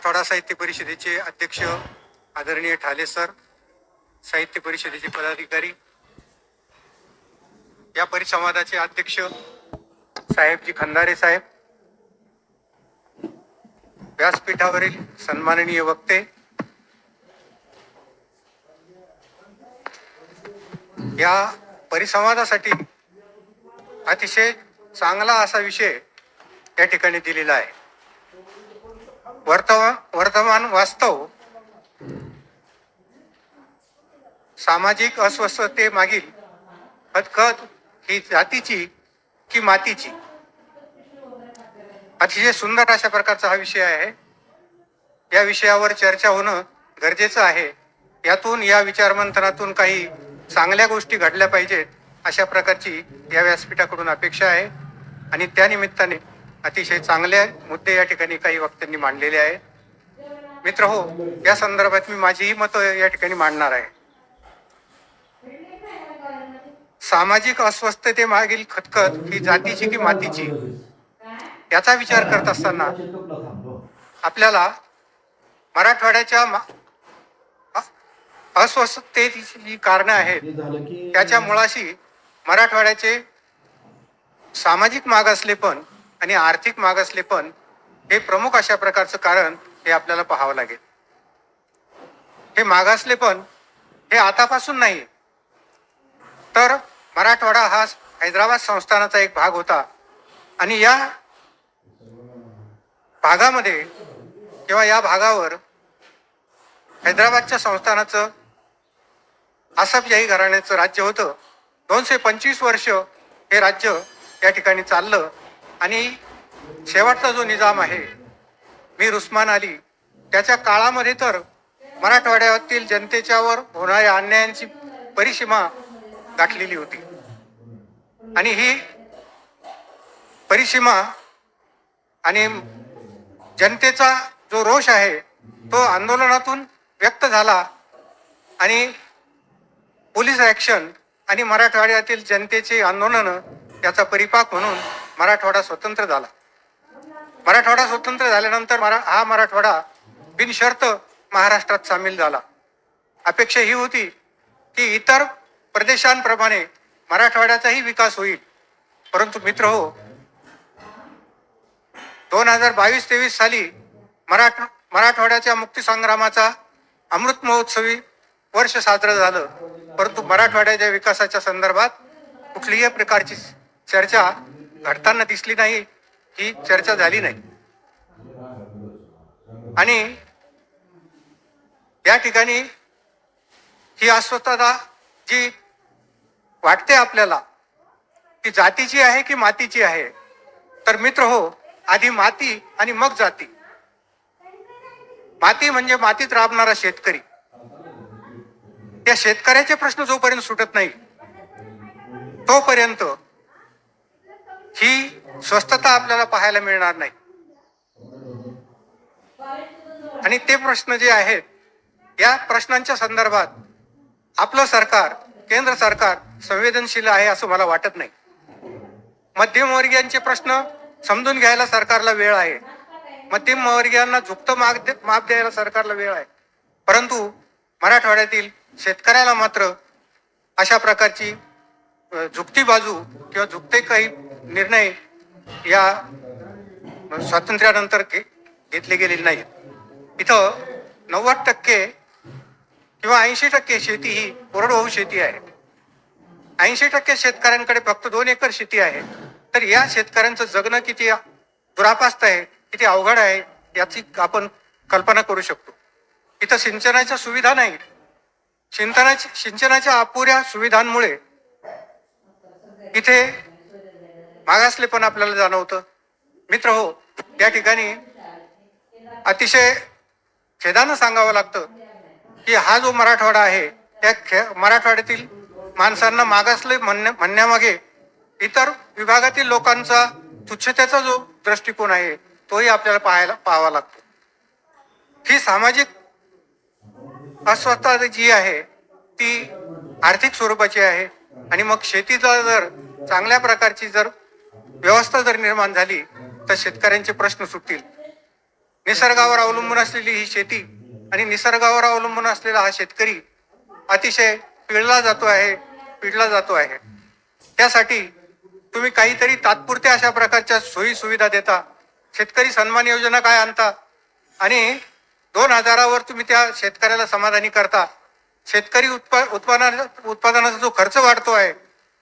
मराठवाडा साहित्य परिषदेचे अध्यक्ष आदरणीय ठाले सर साहित्य परिषदेचे पदाधिकारी या परिसंवादाचे अध्यक्ष साहेबजी खंदारे साहेब व्यासपीठावरील सन्माननीय वक्ते या परिसंवादासाठी अतिशय चांगला असा विषय या ठिकाणी दिलेला आहे. वर्तमान वर्तमान वास्तव. सामाजिक अस्वस्थतेमागील खतखत ही जातीची की मातीची? अतिशय सुंदर अशा प्रकारचा हा विषय आहे. या विषयावर चर्चा होणं गरजेचं आहे. यातून या विचारमंथनातून काही चांगल्या गोष्टी घडल्या पाहिजेत अशा प्रकारची या व्यासपीठाकडून अपेक्षा आहे. आणि त्यानिमित्ताने अतिशय चांगले मुद्दे या ठिकाणी काही वक्त्यांनी मांडलेले आहेत. मित्र हो या संदर्भात मी माझीही मतं या ठिकाणी मांडणार आहे. सामाजिक अस्वस्थतेमागील खतखत ही जातीची की मातीची? याचा विचार करत असताना आपल्याला मराठवाड्याच्या अस्वस्थतेची जी कारणं आहेत. त्याच्या मुळाशी मराठवाड्याचे सामाजिक मागासलेपण आणि आर्थिक मागासलेपण हे प्रमुख अशा प्रकारचं कारण हे आपल्याला पाहावं लागेल. हे मागासलेपण हे आतापासून नाही तर मराठवाडा हा हैदराबाद संस्थानाचा एक भाग होता आणि या भागामध्ये किंवा या भागावर हैदराबादच्या संस्थानाचं आसफजाही घराण्याचं राज्य होतं. दोनशे पंचवीस वर्ष हे राज्य या ठिकाणी चाललं. आणि शेवटचा जो निजाम आहे मीर उस्मान अली त्याच्या काळामध्ये तर मराठवाड्यातील जनतेच्यावर होणाऱ्या अन्यायांची परिसीमा गाठलेली होती. आणि ही परिसीमा आणि जनतेचा जो रोष आहे तो आंदोलनातून व्यक्त झाला आणि पोलीस ॲक्शन आणि मराठवाड्यातील जनतेचे आंदोलनं याचा परिपाक म्हणून मराठवाडा स्वतंत्र झाला. मराठवाडा स्वतंत्र झाल्यानंतर मरा हा मराठवाडा बिनशर्त महाराष्ट्रात सामील झाला. अपेक्षा ही होती की इतर प्रदेशांप्रमाणे मराठवाड्याचाही विकास होईल. परंतु मित्र हो दोन हजार बावीस तेवीस साली मराठ मराठवाड्याच्या मुक्तीसंग्रामाचा अमृत महोत्सवी वर्ष साजरं झालं. परंतु मराठवाड्याच्या विकासाच्या संदर्भात कुठलीही प्रकारची चर्चा घडताना दिसली नाही ही चर्चा झाली नाही. आणि या ठिकाणी ही अस्वस्थता जी वाटते आपल्याला ती जातीची आहे की मातीची आहे? तर मित्र हो आधी माती आणि मग जाती. माती म्हणजे मातीत राबणारा शेतकरी. त्या शेतकऱ्याचे प्रश्न जोपर्यंत सुटत नाही तोपर्यंत ही स्वस्थता आपल्याला पाहायला मिळणार नाही. आणि ते प्रश्न जे आहेत या प्रश्नांच्या संदर्भात आपलं सरकार केंद्र सरकार संवेदनशील आहे असं मला वाटत नाही. मध्यमवर्गीयांचे प्रश्न समजून घ्यायला सरकारला वेळ आहे. मध्यमवर्गीयांना झुकतं माग माप द्यायला सरकारला वेळ आहे. परंतु मराठवाड्यातील शेतकऱ्याला मात्र अशा प्रकारची झुकती बाजू किंवा झुकते काही निर्णय या स्वातंत्र्यानंतर घेतले गेलेले नाहीत. इथं नव्वद टक्के किंवा ऐंशी टक्के शेती ही कोरडवाहू शेती आहे. ऐंशी टक्के शेतकऱ्यांकडे फक्त दोन एकर शेती आहे. तर या शेतकऱ्यांचं जगणं किती दुरापास्त आहे किती अवघड आहे याची आपण कल्पना करू शकतो. इथं सिंचनाच्या सुविधा नाही सिंचनाच्या सिंचनाच्या अपुऱ्या सुविधांमुळे इथे मागासले पण आपल्याला जाणवतं. मित्र हो या ठिकाणी अतिशय खेदानं सांगावं लागतं की हा जो मराठवाडा आहे त्या खे मराठवाड्यातील माणसांना मागासले म्हणण्या म्हणण्यामागे इतर विभागातील लोकांचा तुच्छतेचा जो दृष्टिकोन आहे तोही आपल्याला पाहायला पाहावा लागतो. ही सामाजिक अस्वस्थता जी आहे ती आर्थिक स्वरूपाची आहे आणि मग शेतीचा जर चांगल्या प्रकारची जर व्यवस्था जर निर्माण झाली तर शेतकऱ्यांचे प्रश्न सुटतील. निसर्गावर अवलंबून असलेली ही शेती आणि निसर्गावर अवलंबून असलेला हा शेतकरी अतिशय पिळला जातो आहे पिळला जातो आहे. त्यासाठी तुम्ही काहीतरी तात्पुरत्या अशा प्रकारच्या सोयी सुविधा देता. शेतकरी सन्मान योजना काय आणता? आणि दोन हजारावर तुम्ही त्या शेतकऱ्याला समाधानी करता. शेतकरी उत्पा उत्पादना उत्पादनाचा जो खर्च वाढतो आहे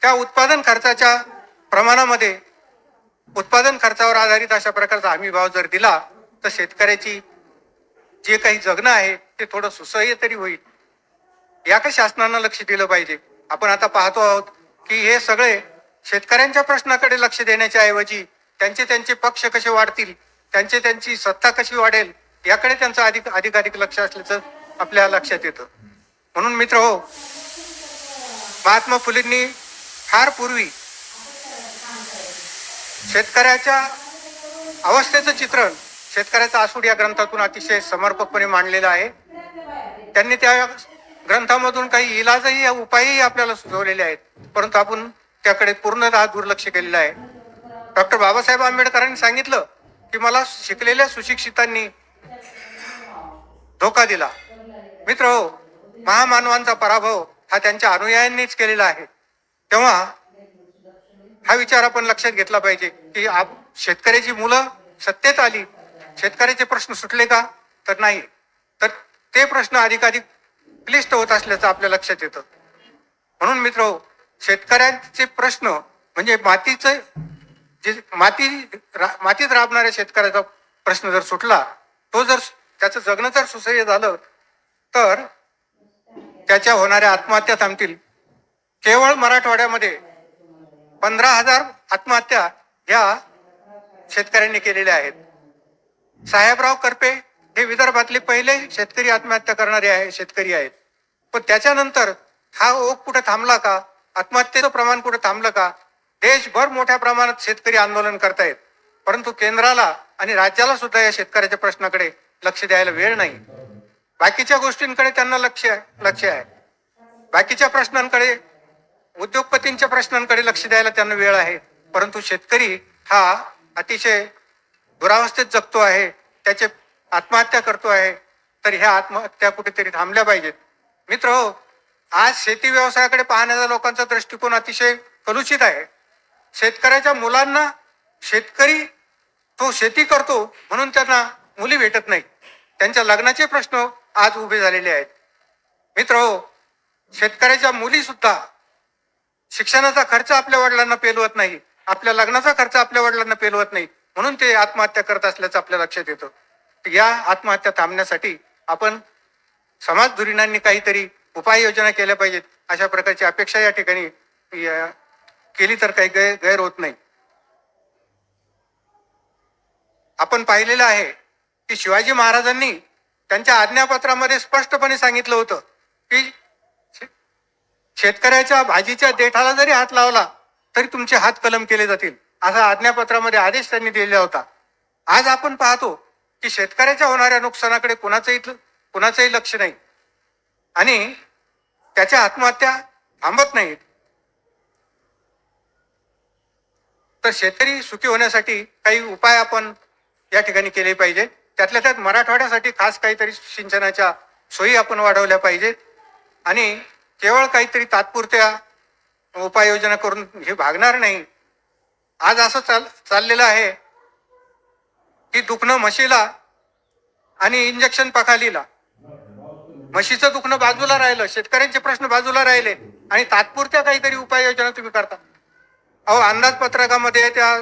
त्या उत्पादन खर्चाच्या प्रमाणामध्ये उत्पादन खर्चावर आधारित अशा प्रकारचा हमी भाव जर दिला तर शेतकऱ्याची जे काही जगणं आहे ते थोडं सुसह्य तरी होईल. याकडे शासनानं लक्ष दिलं पाहिजे. आपण आता पाहतो आहोत की हे सगळे शेतकऱ्यांच्या प्रश्नाकडे लक्ष देण्याच्या ऐवजी त्यांचे त्यांचे पक्ष कसे वाढतील त्यांचे त्यांची सत्ता कशी वाढेल याकडे त्यांचं अधिक अधिकाधिक लक्ष असल्याचं आपल्या लक्षात येतं. म्हणून मित्र हो महात्मा फुलेंनी फार पूर्वी शेतकऱ्याच्या अवस्थेचं चित्रण शेतकऱ्याचा आसूड या ग्रंथातून अतिशय समर्पकपणे मांडलेलं आहे. त्यांनी त्या ग्रंथामधून काही इलाजही उपायही आपल्याला सुचवलेले आहेत. परंतु आपण त्याकडे पूर्णतः दुर्लक्ष केलेलं आहे. डॉक्टर बाबासाहेब आंबेडकरांनी सांगितलं की मला शिकलेल्या सुशिक्षितांनी धोका दिला. मित्र हो महामानवांचा पराभव हा त्यांच्या अनुयायांनीच केलेला आहे. तेव्हा हा विचार आपण लक्षात घेतला पाहिजे की शेतकऱ्याची मुलं सत्तेत आली शेतकऱ्याचे प्रश्न सुटले का? तर नाही. तर ते प्रश्न अधिकाधिक क्लिष्ट होत असल्याचं आपल्या लक्षात येतं. म्हणून मित्र शेतकऱ्यांचे प्रश्न म्हणजे मातीचे जे माती रा- मातीत राबणाऱ्या शेतकऱ्याचा प्रश्न जर सुटला तो जर त्याचं जगणं जर सुसह्य झालं तर त्याच्या होणाऱ्या आत्महत्या थांबतील. केवळ मराठवाड्यामध्ये पंधरा हजार आत्महत्या ह्या शेतकऱ्यांनी केलेल्या आहेत. साहेबराव करपे हे विदर्भातले पहिले शेतकरी आत्महत्या करणारे आहे शेतकरी आहेत. पण त्याच्यानंतर हा ओघ कुठं थांबला का? आत्महत्येचं प्रमाण कुठं थांबलं का? देशभर मोठ्या प्रमाणात शेतकरी आंदोलन करतायत. परंतु केंद्राला आणि राज्याला सुद्धा या शेतकऱ्याच्या प्रश्नाकडे लक्ष द्यायला वेळ नाही. बाकीच्या गोष्टींकडे त्यांना लक्ष लक्ष आहे. बाकीच्या प्रश्नांकडे उद्योगपतींच्या प्रश्नांकडे लक्ष द्यायला त्यांना वेळ आहे. परंतु शेतकरी हा अतिशय दुरावस्थेत जगतो आहे. त्याचे आत्महत्या करतो आहे. तर ह्या आत्महत्या कुठेतरी थांबल्या पाहिजेत. मित्र हो आज शेती व्यवसायाकडे पाहण्याचा लोकांचा दृष्टिकोन अतिशय कलुषित आहे. शेतकऱ्याच्या मुलांना शेतकरी तो शेती करतो म्हणून त्यांना मुली भेटत नाही. त्यांच्या लग्नाचे प्रश्न आज उभे झालेले आहेत. मित्र हो शेतकऱ्याच्या मुलीसुद्धा शिक्षणाचा खर्च आपल्या वडिलांना पेलवत नाही. आपल्या लग्नाचा खर्च आपल्या वडिलांना पेलवत नाही. म्हणून ते आत्महत्या करत असल्याचं आपल्या लक्षात येतं. या आत्महत्या थांबण्यासाठी आपण समाज धुरीणांनी काहीतरी उपाययोजना केल्या पाहिजेत. अशा प्रकारची अपेक्षा या ठिकाणी केली तर काही गैर गैर होत नाही. आपण पाहिलेलं आहे की शिवाजी महाराजांनी त्यांच्या आज्ञापत्रामध्ये स्पष्टपणे सांगितलं होतं की शेतकऱ्याच्या भाजीच्या देठाला जरी हात लावला तरी तुमचे हात कलम केले जातील असा आज्ञापत्रामध्ये आदेश त्यांनी दिलेला होता. आज आपण पाहतो की शेतकऱ्याच्या होणाऱ्या नुकसानाकडे कुणाचंही कुणाचंही लक्ष नाही. आणि त्याच्या आत्महत्या थांबत नाहीत. तर शेतकरी सुखी होण्यासाठी काही उपाय आपण या ठिकाणी केले पाहिजे. त्यातल्या त्यात मराठवाड्यासाठी खास काहीतरी सिंचनाच्या सोयी आपण वाढवल्या पाहिजेत. आणि केवळ काहीतरी तात्पुरत्या उपाययोजना करून हे भागणार नाही. आज असं चाल चाललेलं आहे की दुखणं म्हशीला आणि इंजेक्शन पखालीला. म्हशीचं दुखणं बाजूला राहिलं शेतकऱ्यांचे प्रश्न बाजूला राहिले आणि तात्पुरत्या काहीतरी उपाययोजना तुम्ही करता. अहो अंदाजपत्रकामध्ये त्या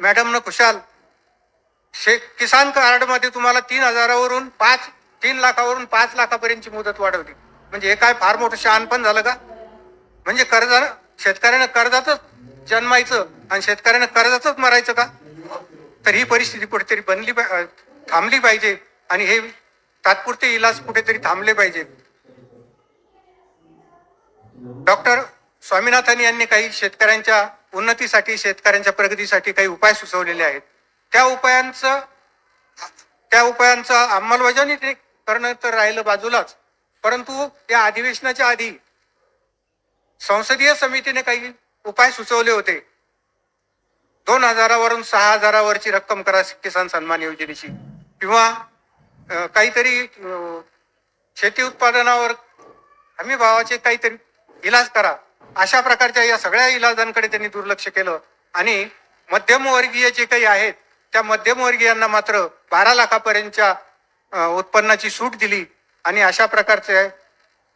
मॅडमनं खुशाल. शे किसान कार्डमध्ये तुम्हाला तीन हजारावरून पाच तीन लाखावरून पाच लाखापर्यंतची मुदत वाढवली. म्हणजे हे काय फार मोठं शहाणपण झालं का? म्हणजे कर्ज शेतकऱ्यानं कर्जातच जन्मायचं आणि शेतकऱ्यानं कर्जातच मरायचं का? तर ही परिस्थिती कुठेतरी बनली थांबली पाहिजे आणि हे तात्पुरते इलाज कुठेतरी थांबले पाहिजे. डॉक्टर स्वामीनाथन यांनी काही शेतकऱ्यांच्या उन्नतीसाठी शेतकऱ्यांच्या प्रगतीसाठी काही उपाय सुचवलेले आहेत. त्या उपायांचं त्या उपायांचं अंमलबजावणी ते करणं तर राहिलं बाजूलाच. परंतु या अधिवेशनाच्या आधी संसदीय समितीने काही उपाय सुचवले होते. दोन हजारावरून सहा हजारावरची रक्कम करा किसान सन्मान योजनेची. किंवा काहीतरी शेती उत्पादनावर हमी भावाचे काहीतरी इलाज करा. अशा प्रकारच्या या सगळ्या इलाजांकडे त्यांनी दुर्लक्ष केलं. आणि मध्यमवर्गीय जे काही आहेत त्या मध्यमवर्गीयांना मात्र बारा लाखापर्यंतच्या उत्पन्नाची सूट दिली. आणि अशा प्रकारचे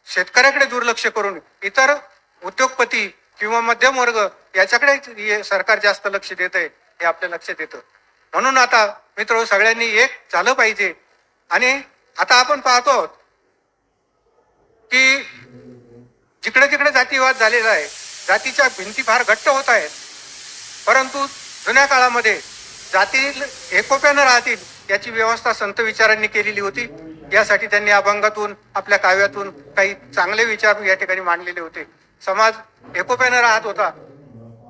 शेतकऱ्याकडे दुर्लक्ष करून इतर उद्योगपती किंवा मध्यम वर्ग याच्याकडे सरकार जास्त लक्ष देत आहे हे आपल्या लक्षात येतं. म्हणून आता मित्र सगळ्यांनी एक झालं पाहिजे. आणि आता आपण पाहतो आहोत की जिकडे तिकडे जातीवाद झालेला आहे जातीच्या भिंती फार घट्ट होत आहेत. परंतु जुन्या काळामध्ये जाती एकोप्यानं राहतील याची व्यवस्था संत विचारांनी केलेली होती. यासाठी त्यांनी अभंगातून आपल्या काव्यातून काही चांगले विचार या ठिकाणी मांडलेले होते. समाज एकोप्याने राहत होता.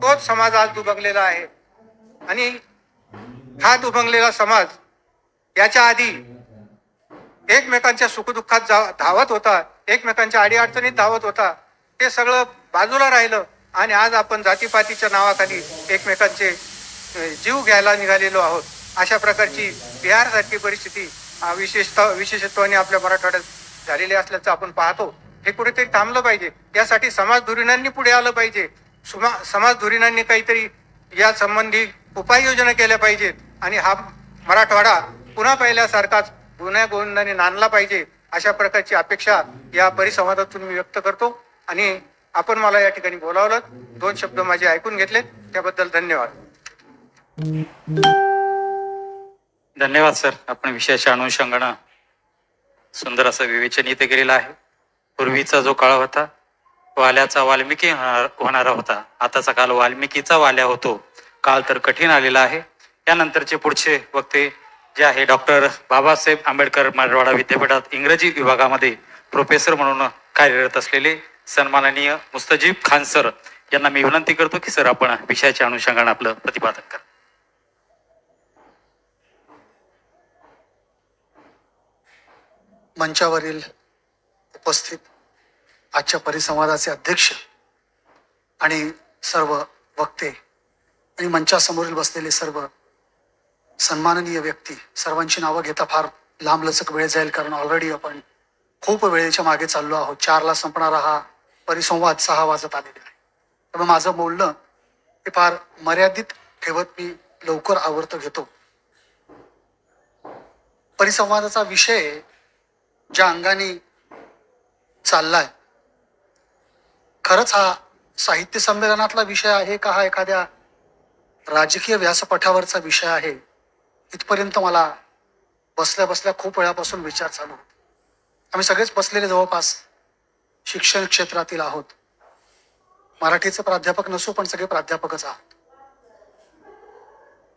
तोच समाज आज दुभंगलेला आहे. आणि हा दुभंगलेला समाज याच्या आधी एकमेकांच्या सुखदुःखात जा धावत होता. एकमेकांच्या अडीअडचणीत धावत होता. ते सगळं बाजूला राहिलं आणि आज आपण जातीपातीच्या नावाखाली एकमेकांचे जीव घ्यायला निघालेलो आहोत. अशा प्रकारची बिहारसारखी परिस्थिती विशेषतः विशेषत्वाने आपल्या मराठवाड्यात झालेले असल्याचं आपण पाहतो. हे कुठेतरी थांबलं पाहिजे. यासाठी समाज धुरीणांनी पुढे आलं पाहिजे. सुमा समाज धुरीणांनी काहीतरी या संबंधी उपाययोजना केल्या पाहिजेत. आणि हा मराठवाडा पुन्हा पहिल्यासारखाच गुन्ह्या गोविंदाने नांदला पाहिजे अशा प्रकारची अपेक्षा या परिसंवादातून मी व्यक्त करतो. आणि आपण मला या ठिकाणी बोलावलं. दोन शब्द माझे ऐकून घेतले त्याबद्दल धन्यवाद. धन्यवाद सर. आपण विषयाच्या अनुषंगानं सुंदर असं विवेचन इथे केलेलं आहे. पूर्वीचा जो काळ होता वाल्याचा वाल्मिकी होणारा होता. आताचा काल वाल्मिकीचा वाल्या होतो. काळ तर कठीण आलेला आहे. यानंतरचे पुढचे वक्ते जे आहे डॉक्टर बाबासाहेब आंबेडकर मराठवाडा विद्यापीठात इंग्रजी विभागामध्ये प्रोफेसर म्हणून कार्यरत असलेले सन्माननीय मुस्तजीब खान सर यांना मी विनंती करतो की सर आपण विषयाच्या अनुषंगानं आपलं प्रतिपादन करा. मंचावरील उपस्थित आजच्या परिसंवादाचे अध्यक्ष आणि सर्व वक्ते आणि मंचासमोरील बसलेले सर्व सन्माननीय व्यक्ती सर्वांची नावं घेता फार लांबलचक वेळ जाईल कारण ऑलरेडी आपण खूप वेळेच्या मागे चाललो आहोत. चारला संपणारा हा परिसंवाद सहा वाजत आलेला आहे. त्यामुळे माझं बोलणं हे फार मर्यादित ठेवत मी लवकर आवर्त घेतो. परिसंवादाचा विषय ज्या अंगाने चाललाय. खरंच हा साहित्य संमेलनातला विषय आहे का हा एखाद्या राजकीय व्यासपठावरचा विषय आहे? इथपर्यंत मला बसल्या बसल्या खूप वेळापासून विचार चालू होता. आम्ही सगळेच बसलेले जवळपास शिक्षण क्षेत्रातील आहोत. मराठीचे प्राध्यापक नसू पण सगळे प्राध्यापकच आहोत.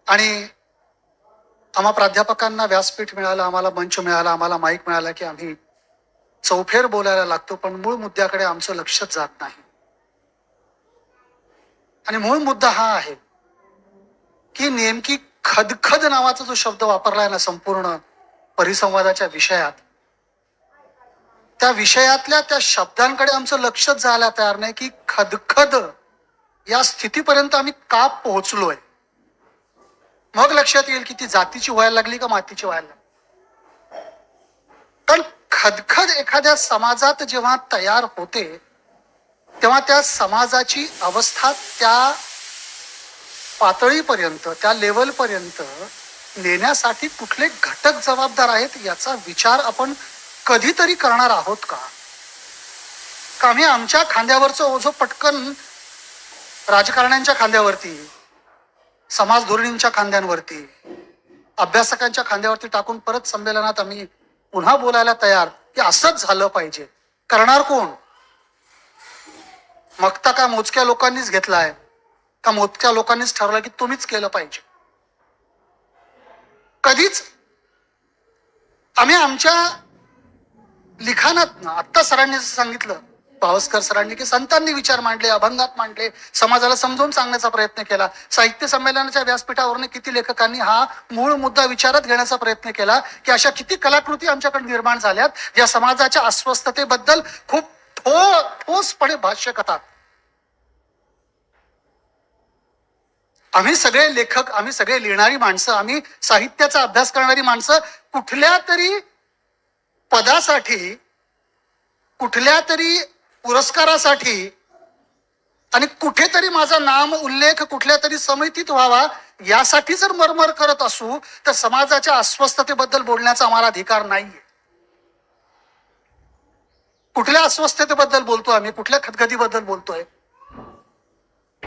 आणि आम्हा प्राध्यापकांना व्यासपीठ मिळालं आम्हाला मंच मिळाला आम्हाला माईक मिळाला की आम्ही चौफेर बोलायला लागतो पण मूळ मुद्द्याकडे आमचं लक्षच जात नाही. आणि मूळ मुद्दा हा आहे की नेमकी खदखद नावाचा जो शब्द वापरलाय ना संपूर्ण परिसंवादाच्या विषयात त्या विषयातल्या त्या शब्दांकडे आमचं लक्षच जायला तयार नाही की खदखद या स्थितीपर्यंत आम्ही का पोहोचलोय. मग लक्षात येईल की ती जातीची व्हायला लागली का मातीची व्हायला लागली? कारण खदखद एखाद्या समाजात जेव्हा तयार होते तेव्हा त्या समाजाची अवस्था त्या पातळीपर्यंत त्या लेवलपर्यंत नेण्यासाठी कुठले घटक जबाबदार आहेत याचा विचार आपण कधीतरी करणार आहोत का? का आम्ही आमच्या खांद्यावरचं ओझो पटकन राजकारण्यांच्या खांद्यावरती समाज धोरणींच्या खांद्यांवरती अभ्यासकांच्या खांद्यावरती टाकून परत संमेलनात आम्ही पुन्हा बोलायला तयार की असंच झालं पाहिजे. करणार कोण? मगता का मोजक्या लोकांनीच घेतलाय? का मोजक्या लोकांनीच ठरवलं की तुम्हीच केलं पाहिजे? कधीच. आम्ही आमच्या लिखाणात आत्ता सरांनी सांगितलं भावस्कर सरांनी की संतांनी विचार मांडले अभंगात मांडले समाजाला समजून सांगण्याचा प्रयत्न केला. साहित्य संमेलनाच्या व्यासपीठावरून किती लेखकांनी हा मूळ मुद्दा विचारात घेण्याचा प्रयत्न केला की अशा किती कलाकृती आमच्याकडे निर्माण झाल्यात ज्या समाजाच्या अस्वस्थतेबद्दल खूप ठो ठोसपणे भाष्य करतात. आम्ही सगळे लेखक आम्ही सगळे लिहिणारी माणसं आम्ही साहित्याचा अभ्यास करणारी माणसं कुठल्या तरी पदासाठी कुठल्या तरी पुरस्कारासाठी आणि कुठेतरी माझा नाम उल्लेख कुठल्या तरी समितीत व्हावा यासाठी जर मरमर करत असू तर समाजाच्या अस्वस्थतेबद्दल बोलण्याचा आम्हाला अधिकार नाहीये. कुठल्या अस्वस्थतेबद्दल बोलतो आम्ही? कुठल्या खदखदीबद्दल बोलतोय?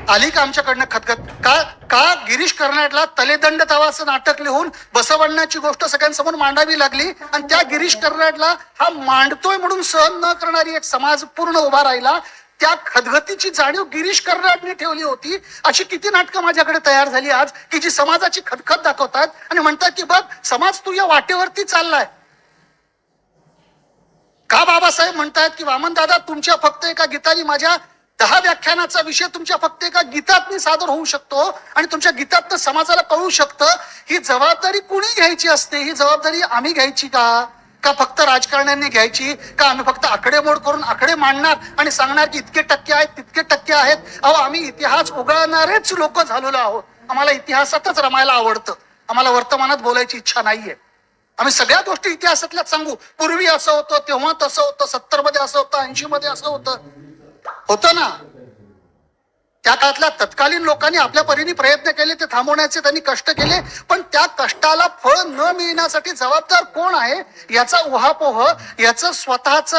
आली का आमच्याकडनं खतखत? का का गिरीश कर्नाडला तलेदंड तवाचं नाटक लिहून बसवण्याची गोष्ट सगळ्यांसमोर मांडावी लागली? आणि त्या गिरीश कर्नाडला हा मांडतोय म्हणून सहन न करणारी एक समाज पूर्ण उभा राहिला. त्या खदगतीची जाणीव गिरीश कर्नाडने ठेवली होती. अशी किती नाटकं माझ्याकडे तयार झाली आज की जी समाजाची खदखत दाखवतात आणि म्हणतात की बघ समाज तू या वाटेवरती चाललाय. का बाबासाहेब म्हणतायत की वामन दादा तुमच्या फक्त एका गीतानी माझ्या दहा व्याख्यानाचा विषय तुमच्या फक्त एका गीतात मी सादर होऊ शकतो आणि तुमच्या गीतात समाजाला कळू शकतं ही जबाबदारी कुणी घ्यायची असते? ही जबाबदारी आम्ही घ्यायची का? का फक्त राजकारण्यांनी घ्यायची? का आम्ही फक्त आकडेमोड करून आकडे मांडणार आणि सांगणार की इतके टक्के आहेत तितके टक्के आहेत? अहो आम्ही इतिहास उगळणारेच लोक झालेलो आहोत. आम्हाला इतिहासातच रमायला आवडतं. आम्हाला वर्तमानात बोलायची इच्छा नाहीये. आम्ही सगळ्या गोष्टी इतिहासातल्याच सांगू. पूर्वी असं होतं तेव्हा तसं होतं सत्तरमध्ये असं होतं ऐंशी मध्ये असं होतं. होतं ना. त्या काळातल्या तत्कालीन लोकांनी आपल्या परीने प्रयत्न केले ते थांबवण्याचे त्यांनी कष्ट केले पण त्या कष्टाला फळ न मिळण्यासाठी जबाबदार कोण आहे याचा उहापोह याचं स्वतःच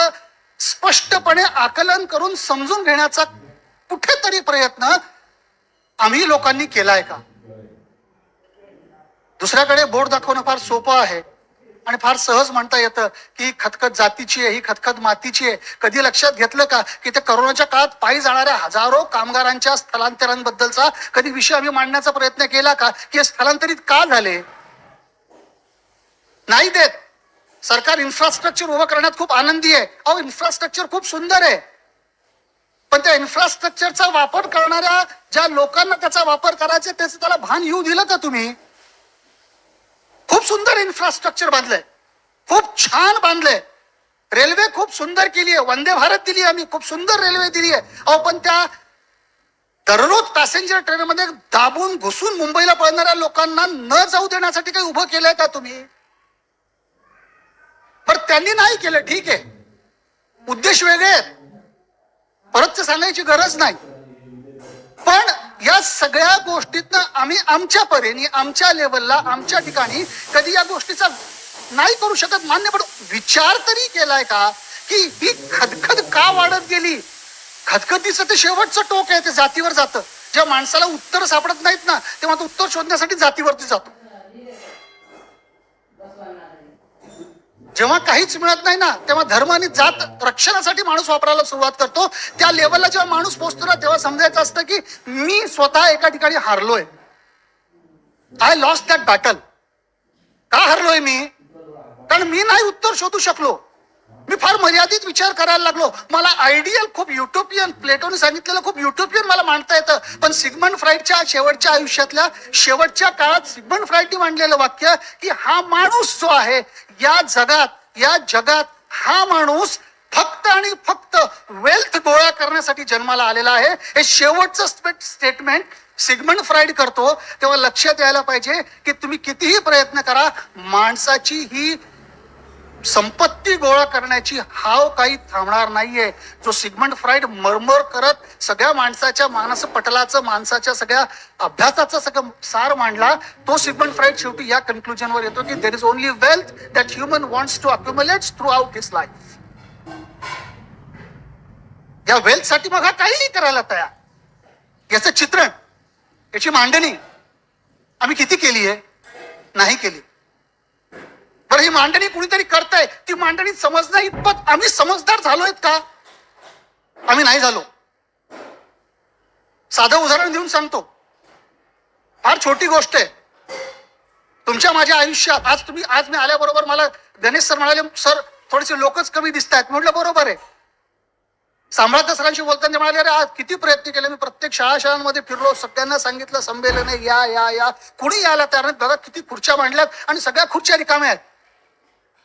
स्पष्टपणे आकलन करून समजून घेण्याचा कुठेतरी प्रयत्न आम्ही लोकांनी केलाय का? दुसऱ्याकडे बोट दाखवणं फार सोपं आहे. आणि फार सहज म्हणता येतं की ही खतखत जातीची आहे ही खतखत मातीची आहे. कधी लक्षात घेतलं का की त्या करोनाच्या काळात पायी जाणाऱ्या हजारो कामगारांच्या स्थलांतरांबद्दलचा कधी विषय आम्ही मांडण्याचा प्रयत्न केला का की हे स्थलांतरित का झाले? नाही देत. सरकार इन्फ्रास्ट्रक्चर उभं करण्यात खूप आनंदी आहे. अहो इन्फ्रास्ट्रक्चर खूप सुंदर आहे. पण त्या इन्फ्रास्ट्रक्चरचा वापर करणाऱ्या ज्या लोकांना त्याचा वापर करायचा त्याचं त्याला भान येऊ दिलं का तुम्ही? खूप सुंदर इन्फ्रास्ट्रक्चर बांधलंय. खूप छान बांधलंय. रेल्वे खूप सुंदर केली आहे. वंदे भारत दिली आहे आम्ही. खूप सुंदर रेल्वे दिली आहे. अहो पण त्या दररोज पॅसेंजर ट्रेनमध्ये दाबून घुसून मुंबईला पळणाऱ्या लोकांना न जाऊ देण्यासाठी काही उभं केलंय का तुम्ही? पण त्यांनी नाही केलं. ठीक आहे. उद्देश वेगळे आहेत. परत सांगायची गरज नाही. पण या सगळ्या गोष्टीतनं आम्ही आमच्या परीने आमच्या लेवलला आमच्या ठिकाणी कधी या गोष्टीचा नाही करू शकत मान्य पण विचार तरी केलाय का की ही खदखद का वाढत गेली? खदखदीचं ते शेवटचं टोक आहे ते जातीवर जातं. जेव्हा माणसाला उत्तर सापडत नाहीत ना तेव्हा तो उत्तर शोधण्यासाठी जातीवरती जातो. जेव्हा काहीच मिळत नाही ना तेव्हा धर्म आणि जात रक्षणासाठी माणूस वापरायला सुरुवात करतो. त्या लेवलला जेव्हा माणूस पोहोचतो ना तेव्हा समजायचं असतं की मी स्वतः एका ठिकाणी हारलोय. आय लॉस्ट दॅट बॅटल का हरलोय मी? कारण मी नाही उत्तर शोधू शकलो. मी फार मर्यादित विचार करायला लागलो. मला आयडियल खूप युटोपियन प्लेटोने सांगितलेलं खूप युटोपियन मला मांडता येतं. पण सिगमंड फ्राईडच्या शेवटच्या आयुष्यातल्या शेवटच्या काळात सिगमंड फ्राईडने मांडलेलं वाक्य की हा माणूस जो आहे या जगात या जगात हा माणूस फक्त आणि फक्त वेल्थ गोळा करण्यासाठी जन्माला आलेला आहे. हे शेवटचं स्टेटमेंट सिगमंड फ्राईड करतो. तेव्हा लक्षात यायला पाहिजे की तुम्ही कितीही प्रयत्न करा माणसाची ही संपत्ती गोळा करण्याची हाव काही थांबणार नाहीये. जो सिगमंड फ्राईड मरमर करत सगळ्या माणसाच्या मानसपटलाचं माणसाच्या सगळ्या अभ्यासाचं सगळं सार मांडला तो सिगमंड फ्राईड शेवटी या कन्क्लुजनवर येतो की there is only wealth that human wants to accumulate throughout his life या वेल्थसाठी मग हा काहीही करायला तयार. याचं चित्रण याची मांडणी आम्ही किती केली आहे नाही केली. बरं ही मांडणी कुणीतरी करताय ती मांडणी समजण्या इतपत आम्ही समजदार झालोय का? आम्ही नाही झालो. साधं उदाहरण देऊन सांगतो. फार छोटी गोष्ट आहे. तुमच्या माझ्या आयुष्यात आज तुम्ही आज मी आल्याबरोबर मला गणेश सर म्हणाले सर थोडेसे लोकच कमी दिसत आहेत म्हटलं बरोबर आहे. सांभाळता सरांशी बोलताना म्हणाले अरे आज किती प्रयत्न केले मी प्रत्येक शाळा शाळांमध्ये फिरलो सगळ्यांना सांगितलं संमेलन या या या. कुणी यायला तयार नाहीत. बघा किती खुर्च्या मांडल्यात आणि सगळ्या खुर्च्या रिकाम्या आहेत.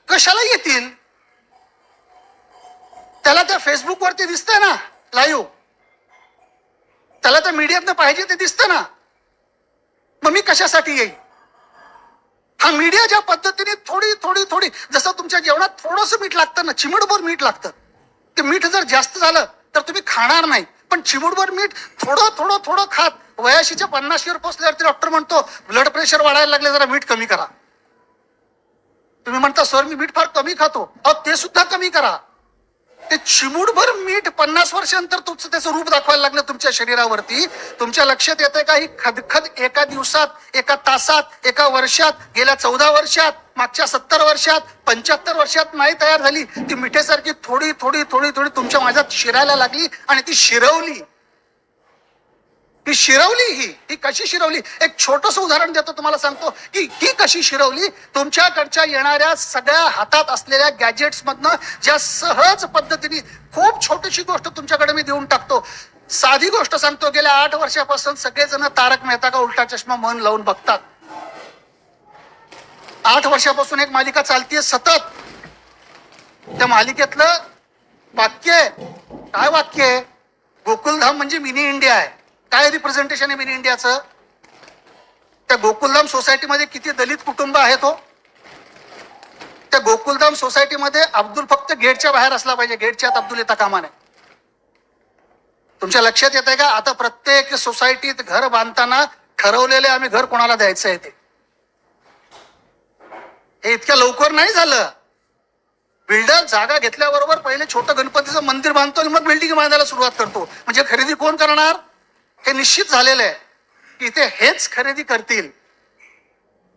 कशाला येतील? त्याला त्या फेसबुक वरती दिसतंय ना लाईव्ह त्याला त्या मीडियातनं पाहिजे ते दिसतं ना. मग मी कशासाठी येईल हा मीडिया ज्या पद्धतीने थोडी थोडी थोडी जसं तुमच्या जेवणात थोडंसं मीठ लागतं ना चिमटभर मीठ लागतं. ते मीठ जर जास्त झालं तर तुम्ही खाणार नाही. पण चिमूटभर मीठ थोडं थोडं थोडं खात. वयाशीच्या पन्नाशीवर पोचल्यावरती डॉक्टर म्हणतो ब्लड प्रेशर वाढायला लागले जरा मीठ कमी करा. तुम्ही म्हणता सर मी मीठ फार कमी खातो. अहो ते सुद्धा कमी करा. ते चिमूटभर मीठ पन्नास वर्षांतर तुमचं त्याचं रूप दाखवायला लागलं तुमच्या शरीरावरती. तुमच्या लक्षात येतंय का ही खदखद एका दिवसात एका तासात एका वर्षात गेल्या चौदा वर्षात मागच्या सत्तर वर्षात पंच्याहत्तर वर्षात नाही तयार झाली. ती मिठेसारखी थोडी थोडी थोडी थोडी तुमच्या माझ्यात शिरायला लागली आणि ती शिरवली. शिरवली ही? ही कशी शिरवली? एक छोटस उदाहरण देतो तुम्हाला सांगतो. की ही कशी शिरवली? तुमच्याकडच्या येणाऱ्या सगळ्या हातात असलेल्या गॅजेट्स मधनं ज्या सहज पद्धतीने खूप छोटीशी गोष्ट तुमच्याकडे मी देऊन टाकतो. साधी गोष्ट सांगतो गेल्या आठ वर्षापासून सगळेजण तारक मेहता का उलटा चष्मा मन लावून बघतात. आठ वर्षापासून एक मालिका चालतीये सतत. त्या मालिकेतलं वाक्य आहे. काय वाक्य आहे? गोकुलधाम म्हणजे मिनी इंडिया आहे. काय रिप्रेझेंटेशन आहे मिनी इंडियाचं त्या गोकुलधाम सोसायटीमध्ये किती दलित कुटुंब आहे तो हो? त्या गोकुलधाम सोसायटीमध्ये अब्दुल फक्त गेटच्या बाहेर असला पाहिजे. गेटच्या आत अब्दुल येता कामा नये. तुमच्या लक्षात येत आहे का? आता प्रत्येक सोसायटीत घर बांधताना ठरवलेले आम्ही घर कोणाला द्यायचं आहे ते? हे इतक्या लवकर नाही झालं. बिल्डर जागा घेतल्याबरोबर पहिले छोटं गणपतीचं मंदिर बांधतो आणि मग बिल्डिंग बांधायला सुरुवात करतो. म्हणजे खरेदी कोण करणार? हे निश्चित झालेलं आहे की ते हेच खरेदी करतील.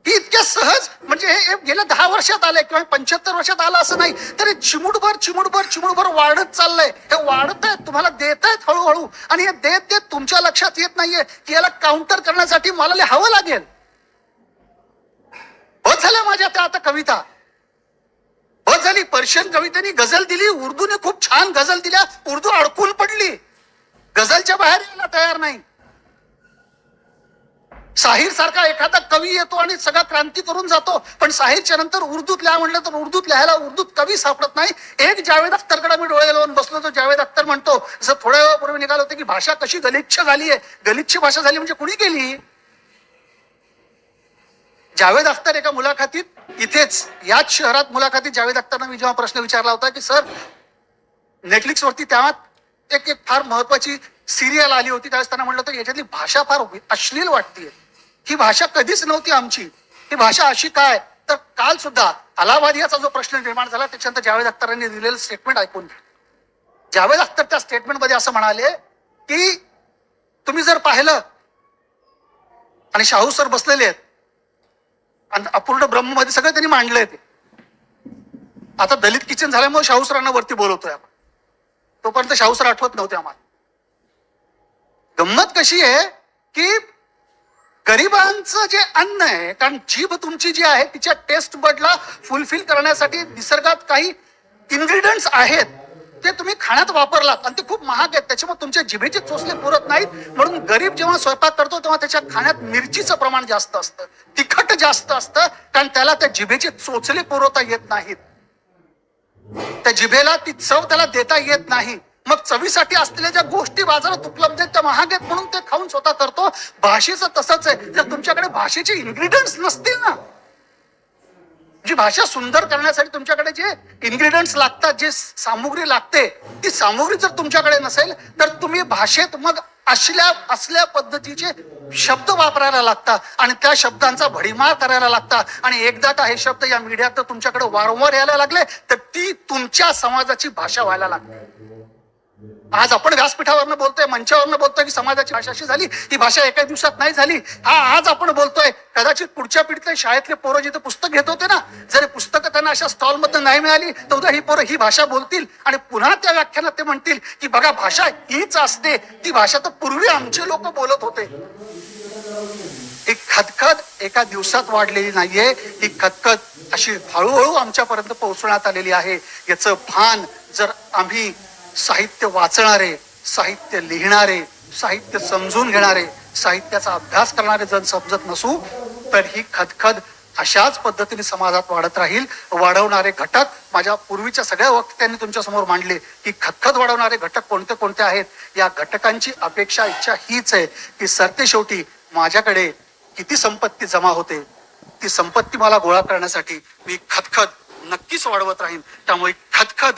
ही इतक्या सहज म्हणजे हे गेल्या दहा वर्षात आलंय किंवा पंच्याहत्तर वर्षात आलं असं नाही तर हे चिमुटभर चिमुटभर चिमुटभर वाढत चाललंय. हे वाढत आहेत तुम्हाला देत आहेत हळूहळू. आणि हे देत देत तुमच्या लक्षात येत नाहीये की याला काउंटर करण्यासाठी मला हवं लागेल. बस झाल्या माझ्या त्या आता कविता. बस झाली पर्शियन कवितेने गझल दिली उर्दूने खूप छान गझल दिल्या उर्दू अडकून पडली. गझलच्या बाहेर यायला तयार नाही. साहिर सारखा एखादा कवी येतो आणि सगळा क्रांती करून जातो. पण साहिरच्या नंतर उर्दूत लिहा म्हटलं तर उर्दूत लिहायला उर्दूत कवी सापडत नाही. एक जावेद अख्तरकडे मी डोळे लावून बसलो तो जावेद अख्तर म्हणतो जसं थोड्या वेळापूर्वी निघालो होतं की भाषा कशी गलिच्छ झाली आहे गलिच्छ भाषा झाली म्हणजे कुणी केली? जावेद अख्तर एका मुलाखतीत इथेच याच शहरात मुलाखतीत जावेद अख्तरनं मी जेव्हा प्रश्न विचारला होता की सर नेटफ्लिक्स वरती तेव्हा एक एक फार महत्वाची सिरियल आली होती. त्यावेळेस त्यांना म्हटलं होतं याच्यातली भाषा फार अश्लील वाटते ही भाषा कधीच नव्हती आमची. ही भाषा अशी काय? तर काल सुद्धा अलाहाबादियाचा जो प्रश्न निर्माण झाला त्याच्यानंतर जावेद अख्तरांनी दिलेलं स्टेटमेंट ऐकून घ्या. जावेद अख्तर त्या स्टेटमेंटमध्ये असं म्हणाले की तुम्ही जर पाहिलं आणि शाहू सर बसलेले आहेत आणि अपूर्ण ब्रह्ममध्ये सगळं त्यांनी मांडलंय ते. आता दलित किचन झाल्यामुळे शाहू सरांना वरती बोलवतोय आपण. तोपर्यंत शाहू सर आठवत नव्हते आम्हाला. गंमत कशी आहे की गरिबांचं जे अन्न आहे कारण जीभ तुमची जी आहे तिच्या टेस्ट बडला फुलफिल करण्यासाठी निसर्गात काही इन्ग्रेडियंट्स आहेत ते तुम्ही खाण्यात वापरलात. आणि ते खूप महाग आहेत. त्याच्यामुळे तुमच्या जिभेचे चोचले पुरत नाहीत. म्हणून गरीब जेव्हा स्वयंपाक करतो तेव्हा त्याच्या खाण्यात मिरचीचं प्रमाण जास्त असतं तिखट जास्त असतं कारण त्याला त्या जिभेचे चोचले पुरवता येत नाहीत. त्या जिभेला ती चव त्याला देता येत नाही. मग चवीसाठी असलेल्या ज्या गोष्टी बाजारात उपलब्ध आहेत त्या महाग आहेत म्हणून ते खाऊन स्वतः करतो. भाषेचं तसंच आहे. जर तुमच्याकडे भाषेचे इन्ग्रेडियंट्स नसतील ना जी भाषा सुंदर करण्यासाठी तुमच्याकडे जे इन्ग्रेडियंट्स लागतात जे सामुग्री लागते ती सामुग्री जर तुमच्याकडे नसेल तर तुम्ही भाषेत मग असल्या असल्या पद्धतीचे शब्द वापरायला लागतात आणि त्या शब्दांचा भडीमार करायला लागतात आणि एकदा का हे शब्द या मीडियात तुमच्याकडे वारंवार यायला लागले तर ती तुमच्या समाजाची भाषा व्हायला लागते. आज आपण व्यासपीठावरनं बोलतोय मंचावरनं बोलतोय की समाजाची भाषा अशी झाली ही भाषा एका दिवसात नाही झाली. हा आज आपण बोलतोय. कदाचित पुढच्या पिढीतले शाळेतले पोरं जिथे पुस्तक घेत होते ना जर पुस्तकं त्यांना अशा स्टॉलमध्ये नाही मिळाली तर उद्या ही पोरं ही भाषा बोलतील आणि पुन्हा त्या व्याख्यानात ते म्हणतील की बघा भाषा हीच असते. ती भाषा तर पूर्वी आमचे लोक बोलत होते. ही खदखद एका दिवसात वाढलेली नाहीये. ही खदखद अशी हळूहळू आमच्यापर्यंत पोहोचवण्यात आलेली आहे. याचं भान जर आम्ही साहित्य वाचणारे साहित्य लिहिणारे साहित्य समजून घेणारे साहित्याचा अभ्यास करणारे जण समजत नसू तर ही खदखद अशाच पद्धतीने समाजात वाढत राहील. वाढवणारे घटक माझ्या पूर्वीच्या सगळ्या वक्त्यांनी तुमच्यासमोर मांडले की खतखत वाढवणारे घटक कोणते कोणते आहेत? या घटकांची अपेक्षा इच्छा हीच आहे की सरते शेवटी माझ्याकडे किती संपत्ती जमा होते? ती संपत्ती मला गोळा करण्यासाठी मी खदखद नक्कीच वाढवत राहीन. त्यामुळे खदखद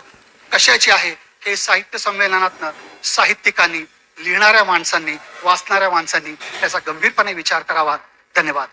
कशाची आहे? हे साहित्य संमेलनातनं साहित्यिकांनी लिहिणाऱ्या माणसांनी वाचणाऱ्या माणसांनी त्याचा गंभीरपणे विचार करावा. धन्यवाद.